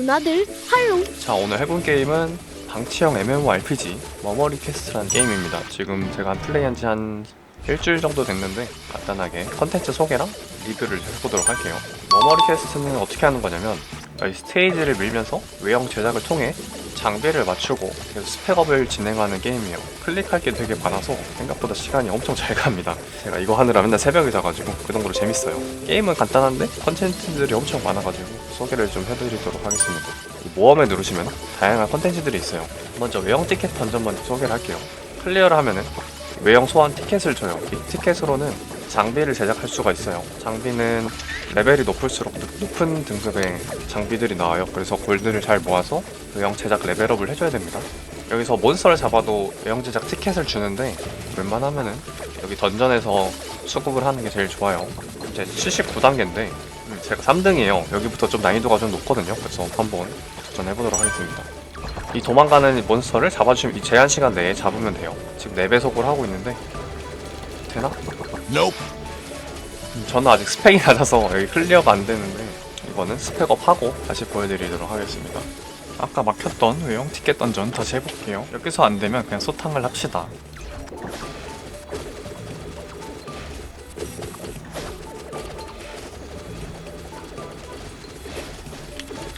누나들 할롱. 자 오늘 해본 게임은 방치형 MMORPG 머머리 퀘스트라는 게임입니다. 지금 제가 한 플레이한 지 한 일주일 정도 됐는데 간단하게 컨텐츠 소개랑 리뷰를 해보도록 할게요. 머머리 퀘스트는 어떻게 하는 거냐면 이 스테이지를 밀면서 외형 제작을 통해 장비를 맞추고 스펙업을 진행하는 게임이에요. 클릭할 게 되게 많아서 생각보다 시간이 엄청 잘 갑니다. 제가 이거 하느라 맨날 새벽에 자가지고 그 정도로 재밌어요. 게임은 간단한데 컨텐츠들이 엄청 많아가지고 소개를 좀 해드리도록 하겠습니다. 이 모험에 누르시면 다양한 컨텐츠들이 있어요. 먼저 외형 티켓 던전 먼저 소개를 할게요. 클리어를 하면은 외형 소환 티켓을 줘요. 이 티켓으로는 장비를 제작할 수가 있어요. 장비는 레벨이 높을수록 높은 등급의 장비들이 나와요. 그래서 골드를 잘 모아서 외형 제작 레벨업을 해줘야 됩니다. 여기서 몬스터를 잡아도 외형 제작 티켓을 주는데 웬만하면은 여기 던전에서 수급을 하는 게 제일 좋아요. 이제 79단계인데 제가 3등이에요. 여기부터 좀 난이도가 좀 높거든요. 그래서 한번 도전해보도록 하겠습니다. 이 도망가는 몬스터를 잡아주시면 이 제한 시간 내에 잡으면 돼요. 지금 4배속으로 하고 있는데 되나? 음, 저는 아직 스펙이 낮아서 여기 클리어가 안 되는데 이거는 스펙업 하고 다시 보여드리도록 하겠습니다. 아까 막혔던 외형 티켓 던전 다시 해볼게요. 여기서 안 되면 그냥 소탕을 합시다.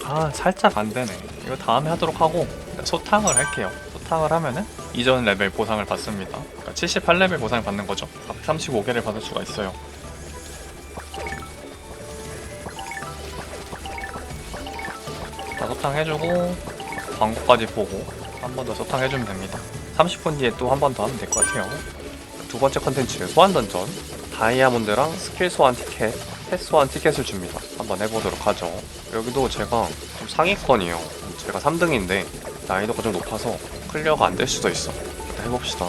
아 살짝 안 되네. 이거 다음에 하도록 하고 소탕을 할게요 소탕을 하면은 이전 레벨 보상을 받습니다. 그러니까 78레벨 보상을 받는 거죠. 35개를 받을 수가 있어요. 다 소탕 해주고 광고까지 보고 한 번 더 소탕 해주면 됩니다. 30분 뒤에 또 한 번 더 하면 될 것 같아요. 두 번째 컨텐츠 소환 던전. 다이아몬드랑 스킬 소환 티켓 펫 소환 티켓을 줍니다. 한번 해보도록 하죠. 여기도 제가 좀 상위권이에요. 제가 3등인데 난이도가 좀 높아서 클리어가 안 될 수도 있어. 일단 해봅시다.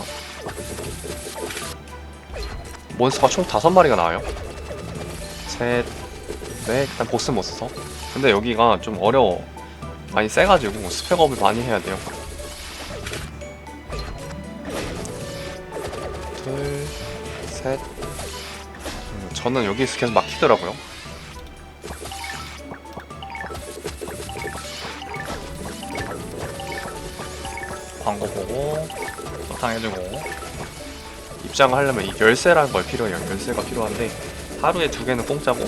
몬스터가 총 5마리가 나와요. 셋, 넷, 일단 보스 못 써서. 근데 여기가 좀 어려워. 많이 세가지고 스펙업을 많이 해야 돼요. 둘, 셋. 음, 저는 여기서 계속 막히더라고요 광고 보고 소탕 해주고. 입장을 하려면 이 열쇠라는 걸 필요해요. 열쇠가 필요한데 하루에 두 개는 공짜고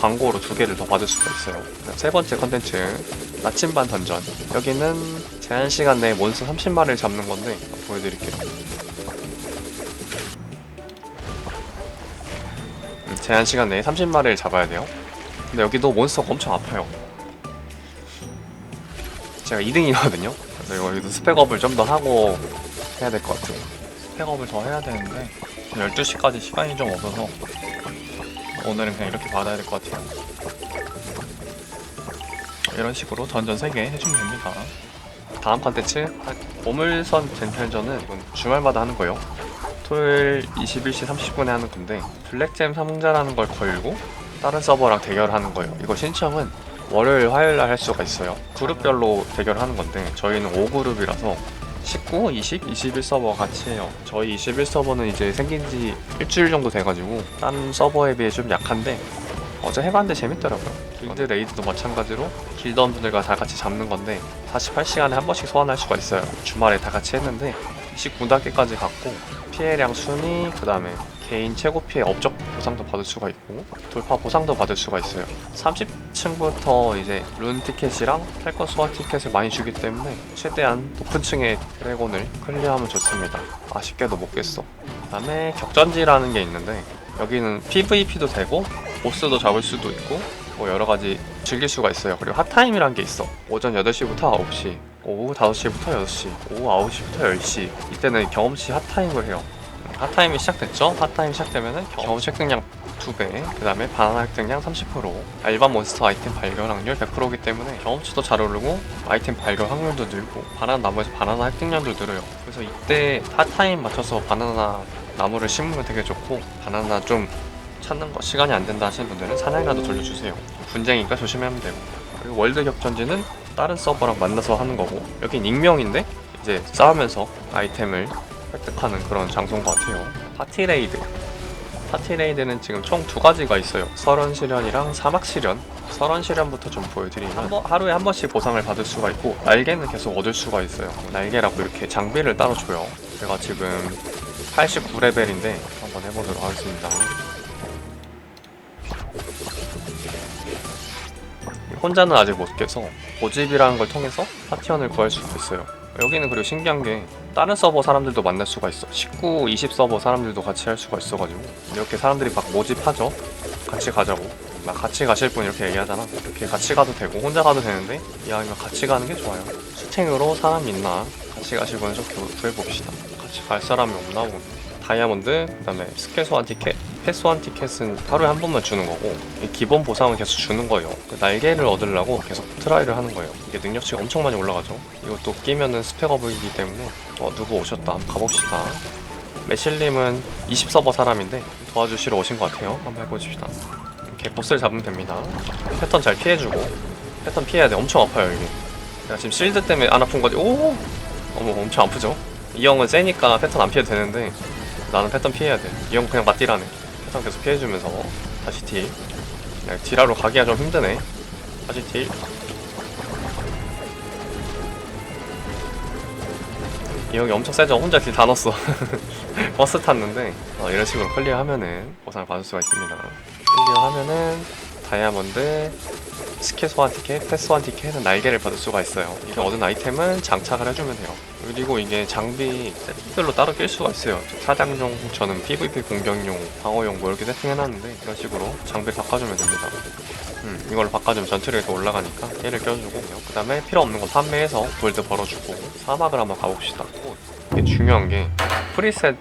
광고로 두 개를 더 받을 수가 있어요. 세 번째 컨텐츠 나침반 던전. 여기는 제한 시간 내에 몬스터 30마리를 잡는 건데 보여드릴게요. 음, 제한 시간 내에 30마리를 잡아야 돼요. 근데 여기도 몬스터가 엄청 아파요 제가 2등이거든요. 그래서 여기도 스펙업을 좀 더 하고 해야 될 것 같아요. 스펙업을 더 해야 되는데 12시까지 시간이 좀 없어서 오늘은 그냥 이렇게 받아야 될 것 같아요. 이런 식으로 던전 3개 해주면 됩니다. 다음 컨텐츠. 보물선 젠탈전은 이건 주말마다 하는 거예요. 토요일 21시 30분에 하는 건데 블랙잼 상자라는 걸 걸고 다른 서버랑 대결하는 거예요. 이거 신청은 월요일 화요일 날 할 수가 있어요. 그룹별로 대결하는 건데 저희는 5그룹이라서 19, 20, 21 서버 같이 해요. 저희 21 서버는 이제 생긴 지 일주일 정도 돼가지고 다른 서버에 비해 좀 약한데 어제 해봤는데 재밌더라고요. 길드 레이드도 마찬가지로 길드원분들과 다 같이 잡는 건데 48시간에 한 번씩 소환할 수가 있어요. 주말에 다 같이 했는데 29단계까지 갔고 피해량 순위 그 다음에 개인 최고 피해 업적 보상도 받을 수가 있고 돌파 보상도 받을 수가 있어요 30층부터 이제 룬 티켓이랑 탈건 소환 티켓을 많이 주기 때문에 최대한 높은 층의 드래곤을 클리어하면 좋습니다 아쉽게도 못 깼어 그 다음에 격전지라는 게 있는데 여기는 PVP도 되고 보스도 잡을 수도 있고 뭐 여러 가지 즐길 수가 있어요. 그리고 핫타임이란 게 있어. 오전 8시부터 9시, 오후 5시부터 6시, 오후 9시부터 10시. 이때는 경험치 핫타임을 해요. 핫타임이 시작됐죠? 핫타임 시작되면은 경험치 획득량 2배, 그 다음에 바나나 획득량 30%, 아, 일반 몬스터 아이템 발견 확률 100%이기 때문에 경험치도 잘 오르고 아이템 발견 확률도 늘고 바나나 나무에서 바나나 획득량도 늘어요. 그래서 이때 핫타임 맞춰서 바나나 나무를 심으면 되게 좋고 바나나 좀 찾는 거 시간이 안 된다 하시는 분들은 사냥이라도 돌려주세요. 분쟁이니까 조심하면 되고 그리고 월드 격전지는 다른 서버랑 만나서 하는 거고 여긴 익명인데 이제 싸우면서 아이템을 획득하는 그런 장소인 것 같아요. 파티 레이드. 파티 레이드는 지금 총 두 가지가 있어요. 설원 시련이랑 사막 시련. 설원 실현부터 좀 보여드리면 한 번- 하루에 한 번씩 보상을 받을 수가 있고 날개는 계속 얻을 수가 있어요. 날개라고 이렇게 장비를 따로 줘요. 제가 지금 89레벨인데 한번 해보도록 하겠습니다. 혼자는 아직 못 깨서 모집이라는 걸 통해서 파티원을 구할 수가 있어요 여기는 그리고 신기한 게 다른 서버 사람들도 만날 수가 있어. 19, 20 서버 사람들도 같이 할 수가 있어가지고 이렇게 사람들이 막 모집하죠. 같이 가자고. 막 같이 가실 분 이렇게 얘기하잖아. 이렇게 같이 가도 되고 혼자 가도 되는데 이왕이면 같이 가는 게 좋아요. 수탱으로 사람 있나? 같이 가실 분을 좀 구- 구해봅시다. 같이 갈 사람이 없나 보네. 다이아몬드 그 다음에 스케 소환 티켓 패 소환 티켓은 하루에 한 번만 주는 거고 이 기본 보상은 계속 주는 거예요. 그 날개를 얻으려고 계속 트라이를 하는 거예요. 이게 능력치가 엄청 많이 올라가죠. 이것도 끼면은 스펙업이기 때문에 어 누구 오셨다. 가봅시다. 매실님은 20서버 사람인데 도와주시러 오신 것 같아요. 한번 해보십시다. 이렇게 보스를 잡으면 됩니다. 패턴 잘 피해주고 패턴 피해야 돼. 엄청 아파요 이게. 내가 지금 실드 때문에 안 아픈 거지. 오! 어머 엄청 아프죠? 이 형은 세니까 패턴 안 피해도 되는데 나는 패턴 피해야 돼이 형 그냥 맞디라네 패턴 계속 피해주면서 다시 딜. 그냥 딜하러 가기가 좀 힘드네. 다시 딜. 이 형이 엄청 세죠? 혼자 딜 다 넣었어. 버스 탔는데. 어, 이런 식으로 클리어하면은 보상을 받을 수가 있습니다. 클리어하면은 다이아몬드 스킬 소환 티켓, 패스 소환 티켓은 날개를 받을 수가 있어요. 이게 얻은 아이템은 장착을 해주면 돼요. 그리고 이게 장비 세팅별로 따로 낄 수가 있어요. 사장용, 저는 PVP 공격용, 방어용 뭐 이렇게 세팅해놨는데 이런 식으로 장비를 바꿔주면 됩니다. 음, 이걸로 바꿔주면 전투력이 더 올라가니까 얘를 껴주고 그 다음에 필요 없는 거 판매해서 골드 벌어주고 사막을 한번 가봅시다. 이게 중요한 게 프리셋이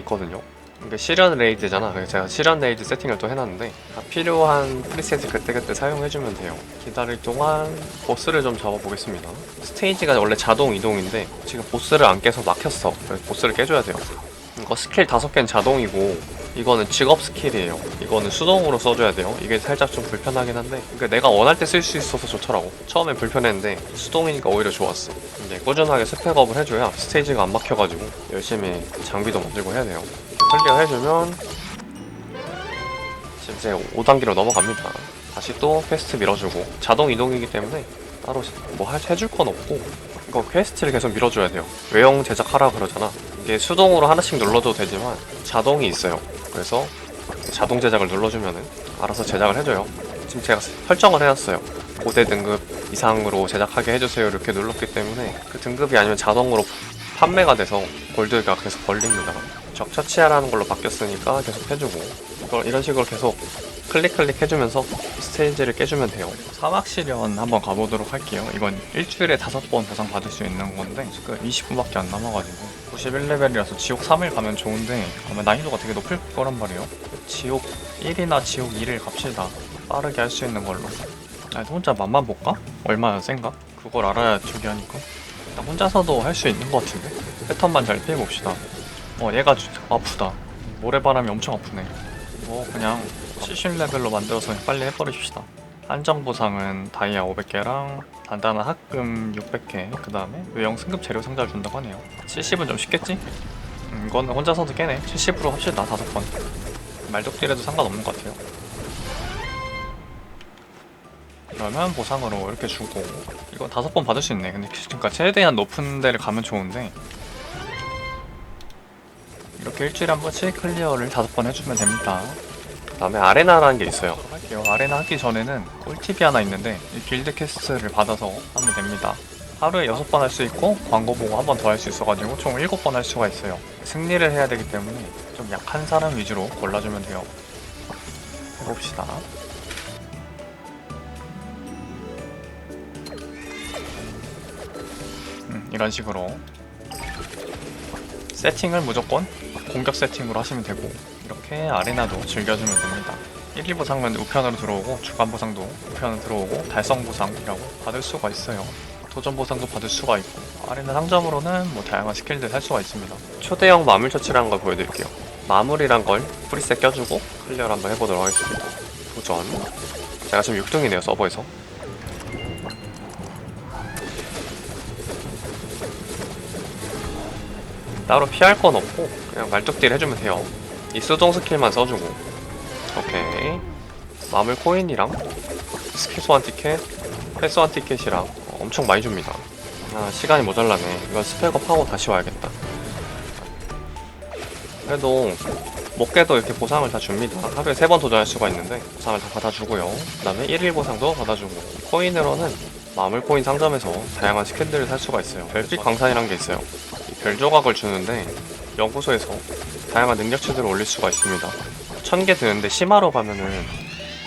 있거든요. 이게 실현 레이드잖아. 제가 실현 레이드 세팅을 또 해놨는데 다 필요한 프리셋을 그때 그때 사용해주면 돼요. 기다릴 동안 보스를 좀 잡아보겠습니다. 스테이지가 원래 자동 이동인데 지금 보스를 안 깨서 막혔어. 그래서 보스를 깨줘야 돼요. 이거 스킬 다섯 개는 자동이고 이거는 직업 스킬이에요. 이거는 수동으로 써줘야 돼요. 이게 살짝 좀 불편하긴 한데 그러니까 내가 원할 때 쓸 수 있어서 좋더라고. 처음엔 불편했는데 수동이니까 오히려 좋았어. 이제 꾸준하게 스펙업을 해줘야 스테이지가 안 막혀가지고 열심히 장비도 만들고 해야 돼요. 클리어 해주면 지금 이제 5단계로 넘어갑니다. 다시 또 퀘스트 밀어주고 자동 이동이기 때문에 따로 뭐 할- 해줄 건 없고 이거 퀘스트를 계속 밀어줘야 돼요. 외형 제작하라 그러잖아. 이게 수동으로 하나씩 눌러도 되지만 자동이 있어요. 그래서 자동 제작을 눌러주면은 알아서 제작을 해줘요. 지금 제가 설정을 해놨어요. 5대 등급 이상으로 제작하게 해주세요 이렇게 눌렀기 때문에 그 등급이 아니면 자동으로 판매가 돼서 골드가 계속 걸립니다. 적 처치하라는 걸로 바뀌었으니까 계속 해주고 이걸 이런 식으로 계속 클릭 클릭 해주면서 스테이지를 깨주면 돼요. 사막 실현 한번 가보도록 할게요. 이건 일주일에 다섯 번 보상 받을 수 있는 건데 지금 20분밖에 안 남아가지고 91레벨이라서 지옥 3일 가면 좋은데 아마 난이도가 되게 높을 거란 말이에요. 지옥 1이나 지옥 2를 갑시다. 빠르게 할 수 있는 걸로. 아, 혼자 맛만 볼까? 얼마나 센가? 그걸 알아야 저기 하니까. 일단 혼자서도 할 수 있는 것 같은데? 패턴만 잘 피해봅시다. 어, 얘가 주- 아프다. 모래바람이 엄청 아프네. 뭐 그냥 70레벨로 만들어서 빨리 해버리십시다. 한정 보상은 다이아 500개랑 단단한 합금 600개 그 다음에 외형 승급 재료 상자를 준다고 하네요. 70은 좀 쉽겠지? 음, 이거는 혼자서도 깨네. 70으로 합시다 다섯 번. 말독딜해도 상관없는 것 같아요. 그러면 보상으로 이렇게 주고 이거 다섯 번 받을 수 있네. 근데 그러니까 최대한 높은 데를 가면 좋은데 이렇게 일주일에 한 번씩 클리어를 다섯 번 해주면 됩니다. 그 다음에 아레나라는 게 있어요. 할게요. 아레나 하기 전에는 꿀팁이 하나 있는데 이 빌드 퀘스트를 받아서 하면 됩니다. 하루에 6번 할 수 있고 광고 보고 한 번 더 할 수 있어가지고 총 7번 할 수가 있어요. 승리를 해야 되기 때문에 좀 약한 사람 위주로 골라주면 돼요. 해봅시다. 음, 이런 식으로 세팅을 무조건 공격 세팅으로 하시면 되고 이렇게 아레나도 즐겨주면 됩니다. 1, 2 보상은 우편으로 들어오고 주간 보상도 우편으로 들어오고 달성 보상이라고 받을 수가 있어요. 도전 보상도 받을 수가 있고 아레나 상점으로는 뭐 다양한 스킬들 할 수가 있습니다. 초대형 마물 처치라는 걸 보여드릴게요. 마물이란 걸 프리셋 껴주고 클리어를 한번 해보도록 하겠습니다. 도전. 제가 지금 6등이네요 서버에서. 따로 피할 건 없고 그냥 말뚝딜 해주면 돼요. 이 수동 스킬만 써주고. 오케이. 마물 코인이랑 스킬 소환 티켓, 회 소환 티켓이랑 어, 엄청 많이 줍니다. 아, 시간이 모자라네. 이건 스펙업 하고 다시 와야겠다. 그래도 못 깨도 이렇게 보상을 다 줍니다. 하루에 세 번 도전할 수가 있는데 보상을 다 받아주고요. 그 다음에 1일 보상도 받아주고 코인으로는 마물 코인 상점에서 다양한 스캔들을 살 수가 있어요. 별빛 광산이란 게 있어요. 이 별조각을 주는데 연구소에서 다양한 능력치들을 올릴 수가 있습니다. 1000개 드는데 심화로 가면은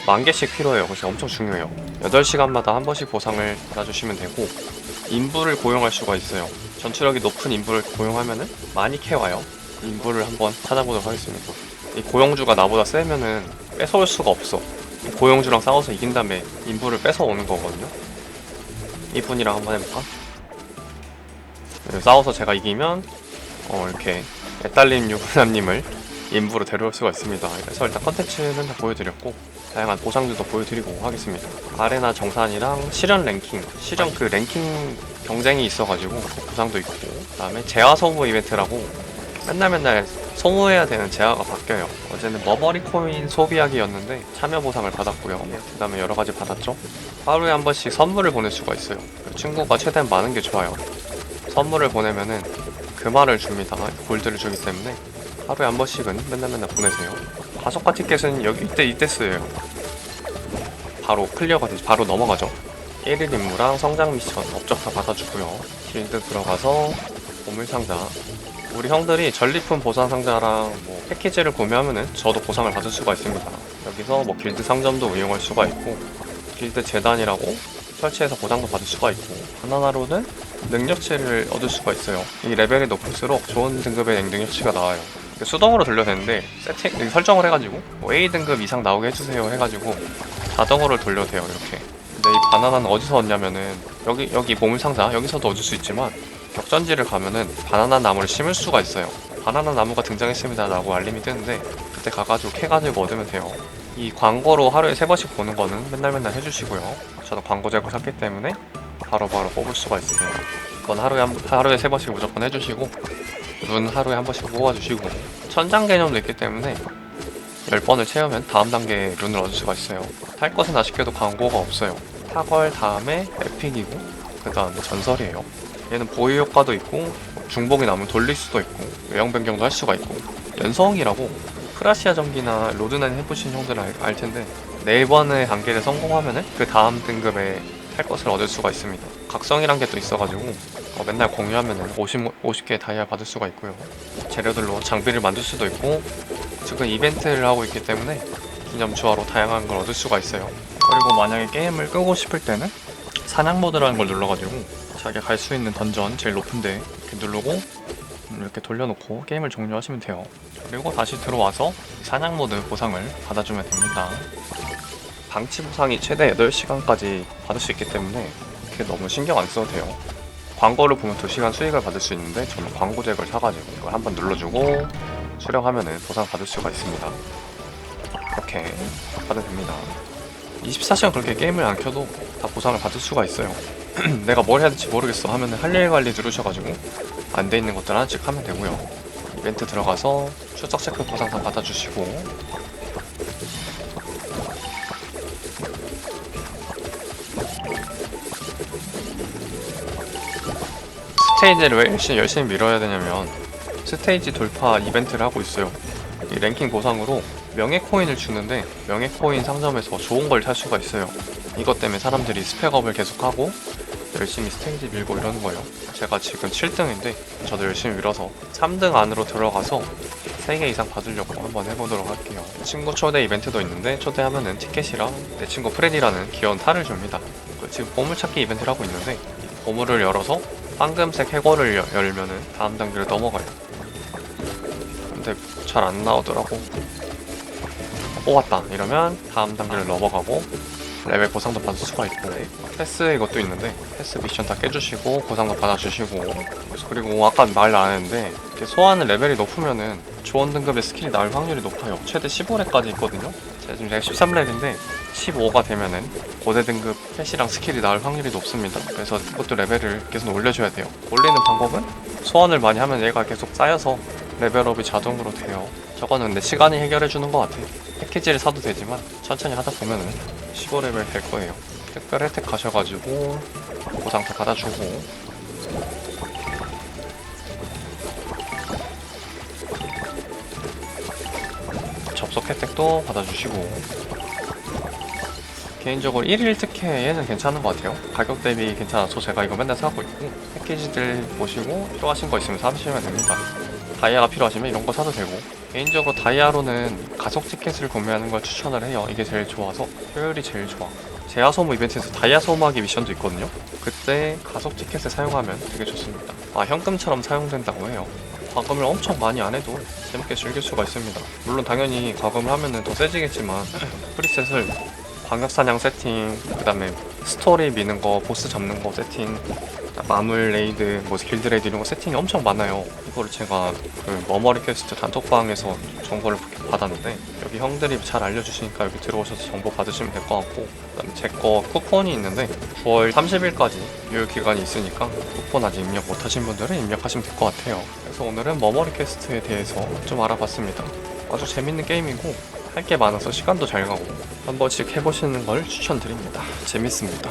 만 개씩 필요해요. 그래서 엄청 중요해요. 8시간마다 한 번씩 보상을 받아주시면 되고 인부를 고용할 수가 있어요. 전투력이 높은 인부를 고용하면은 많이 캐와요. 인부를 한번 찾아보도록 하겠습니다. 이 고용주가 나보다 세면은 뺏어올 수가 없어. 이 고용주랑 싸워서 이긴 다음에 인부를 뺏어오는 거거든요. 이분이랑 한번 해볼까? 네, 싸워서 제가 이기면 어, 이렇게 애딸님 유부남님을 인부로 데려올 수가 있습니다. 그래서 일단 컨텐츠는 다 보여드렸고 다양한 보상들도 보여드리고 하겠습니다. 아레나 정산이랑 실현 랭킹, 실현 그 랭킹 경쟁이 있어가지고 그 보상도 있고 그다음에 재화 소모 이벤트라고 맨날 맨날 소모해야 되는 재화가 바뀌어요. 어제는 머버리 코인 소비하기였는데 참여 보상을 받았고요. 그다음에 여러 가지 받았죠. 하루에 한 번씩 선물을 보낼 수가 있어요. 그 친구가 최대한 많은 게 좋아요. 선물을 보내면은 금화를 줍니다. 골드를 주기 때문에 하루에 한 번씩은 맨날 맨날 보내세요. 가속화 티켓은 여기 이때 이때 쓰여요. 바로 클리어가 되지 바로 넘어가죠. 1일 임무랑 성장 미션 업적 다 받아주고요. 길드 들어가서 보물 상자. 우리 형들이 전리품 보상 상자랑 뭐 패키지를 구매하면은 저도 보상을 받을 수가 있습니다. 여기서 뭐 길드 상점도 이용할 수가 있고 길드 재단이라고 설치해서 보상도 받을 수가 있고 바나나로는 능력치를 얻을 수가 있어요. 이 레벨이 높을수록 좋은 등급의 능력치가 나와요. 수동으로 돌려대는데 세팅 설정을 해가지고 뭐 A 등급 이상 나오게 해주세요 해가지고 자동으로 돌려도 돼요 이렇게. 근데 이 바나나는 어디서 얻냐면은 여기 여기 보물 상자 여기서도 얻을 수 있지만 격전지를 가면은 바나나 나무를 심을 수가 있어요. 바나나 나무가 등장했습니다라고 알림이 뜨는데 그때 가가지고 캐가지고 얻으면 돼요. 이 광고로 하루에 세 번씩 보는 거는 맨날 맨날 해주시고요. 저도 광고 제거 샀기 때문에 바로바로 뽑을 수가 있어요. 그건 하루에 한, 하루에 세 번씩 무조건 해주시고 눈 하루에 한 번씩 뽑아주시고 천장 개념도 있기 때문에 10번을 채우면 다음 단계의 룬을 얻을 수가 있어요. 탈 것은 아쉽게도 광고가 없어요. 타걸 다음에 에픽이고 그 다음에 전설이에요. 얘는 보유 효과도 있고 중복이 나면 돌릴 수도 있고 외형 변경도 할 수가 있고 연성이라고 크라시아 전기나 로드난 해보신 형들은 알, 알 텐데 네 번의 단계를 성공하면은 그 다음 등급의 탈 것을 얻을 수가 있습니다. 각성이란 게 또 있어가지고 어, 맨날 공유하면은 50, 50개의 다이아 받을 수가 있고요. 재료들로 장비를 만들 수도 있고 지금 이벤트를 하고 있기 때문에 기념 주화로 다양한 걸 얻을 수가 있어요. 그리고 만약에 게임을 끄고 싶을 때는 사냥 모드라는 걸 눌러가지고 자기가 갈 수 있는 던전 제일 높은데 이렇게 누르고 음, 이렇게 돌려놓고 게임을 종료하시면 돼요. 그리고 다시 들어와서 사냥 모드 보상을 받아주면 됩니다. 방치 보상이 최대 8시간까지 받을 수 있기 때문에 그게 너무 신경 안 써도 돼요. 광고를 보면 2시간 수익을 받을 수 있는데 저는 광고잭을 사가지고 이걸 한번 눌러주고 수령하면은 보상 받을 수가 있습니다. 이렇게 받으면 됩니다. 24시간 그렇게 게임을 안 켜도 다 보상을 받을 수가 있어요. 내가 뭘 해야 될지 모르겠어 하면은 할일 관리 누르셔가지고 안 돼 있는 것들 하나씩 하면 되고요. 이벤트 들어가서 출석 체크 보상 다 받아주시고 스테이지를 왜 열심히, 열심히 밀어야 되냐면 스테이지 돌파 이벤트를 하고 있어요. 이 랭킹 보상으로 명예 코인을 주는데 명예 코인 상점에서 좋은 걸 살 수가 있어요. 이것 때문에 사람들이 스펙업을 계속하고 열심히 스테이지 밀고 이러는 거예요. 제가 지금 7등인데 저도 열심히 밀어서 3등 안으로 들어가서 3개 이상 받으려고 한번 해보도록 할게요. 친구 초대 이벤트도 있는데 초대하면은 티켓이랑 내 친구 프레디라는 귀여운 탈을 줍니다. 그 지금 보물찾기 이벤트를 하고 있는데 이 보물을 열어서 황금색 해골을 여- 열면은 다음 단계로 넘어가요. 근데 잘 안 나오더라고. 뽑았다. 이러면 다음 단계를 넘어가고 레벨 보상도 받을 수가 있고. 패스 이것도 있는데 패스 미션 다 깨주시고 보상도 받아주시고. 그리고 아까 말 안 했는데 소환은 레벨이 높으면은 조언 등급의 스킬이 나올 확률이 높아요. 최대 15렙까지 있거든요 제가 지금 제가 13렙인데 15가 되면은 고대 등급 펫이랑 스킬이 나올 확률이 높습니다 그래서 그것도 레벨을 계속 올려줘야 돼요 올리는 방법은 소환을 많이 하면 얘가 계속 쌓여서 레벨업이 자동으로 돼요. 저거는 근데 시간이 해결해주는 것 같아. 패키지를 사도 되지만 천천히 하다 보면은 15레벨 될 거예요. 특별 혜택 가셔가지고 보상 다 받아주고 접속 혜택도 받아주시고 개인적으로 1일 특혜 얘는 괜찮은 것 같아요. 가격 대비 괜찮아서 제가 이거 맨날 사고 있고 패키지들 보시고 필요하신 거 있으면 사시면 됩니다. 다이아가 필요하시면 이런 거 사도 되고 개인적으로 다이아로는 가속 티켓을 구매하는 걸 추천을 해요. 이게 제일 좋아서 효율이 제일 좋아. 제야 소모 이벤트에서 다이아 소모하기 미션도 있거든요. 그때 가속 티켓을 사용하면 되게 좋습니다. 아 현금처럼 사용된다고 해요. 과금을 엄청 많이 안 해도 재밌게 즐길 수가 있습니다. 물론 당연히 과금을 하면은 더 세지겠지만 프리셋을 광역 사냥 세팅, 그 다음에 스토리 미는 거, 보스 잡는 거 세팅, 마물 레이드, 뭐 길드 레이드 이런 거 세팅이 엄청 많아요. 이거를 제가 그 머머리 퀘스트 단톡방에서 정보를 받았는데 여기 형들이 잘 알려주시니까 여기 들어오셔서 정보 받으시면 될 것 같고 그다음에 제 거 쿠폰이 있는데 9월 30일까지 유효 기간이 있으니까 쿠폰 아직 입력 못하신 분들은 입력하시면 될 것 같아요. 그래서 오늘은 머머리 퀘스트에 대해서 좀 알아봤습니다. 아주 재밌는 게임이고 할 게 많아서 시간도 잘 가고 한 번씩 해보시는 걸 추천드립니다. 재밌습니다.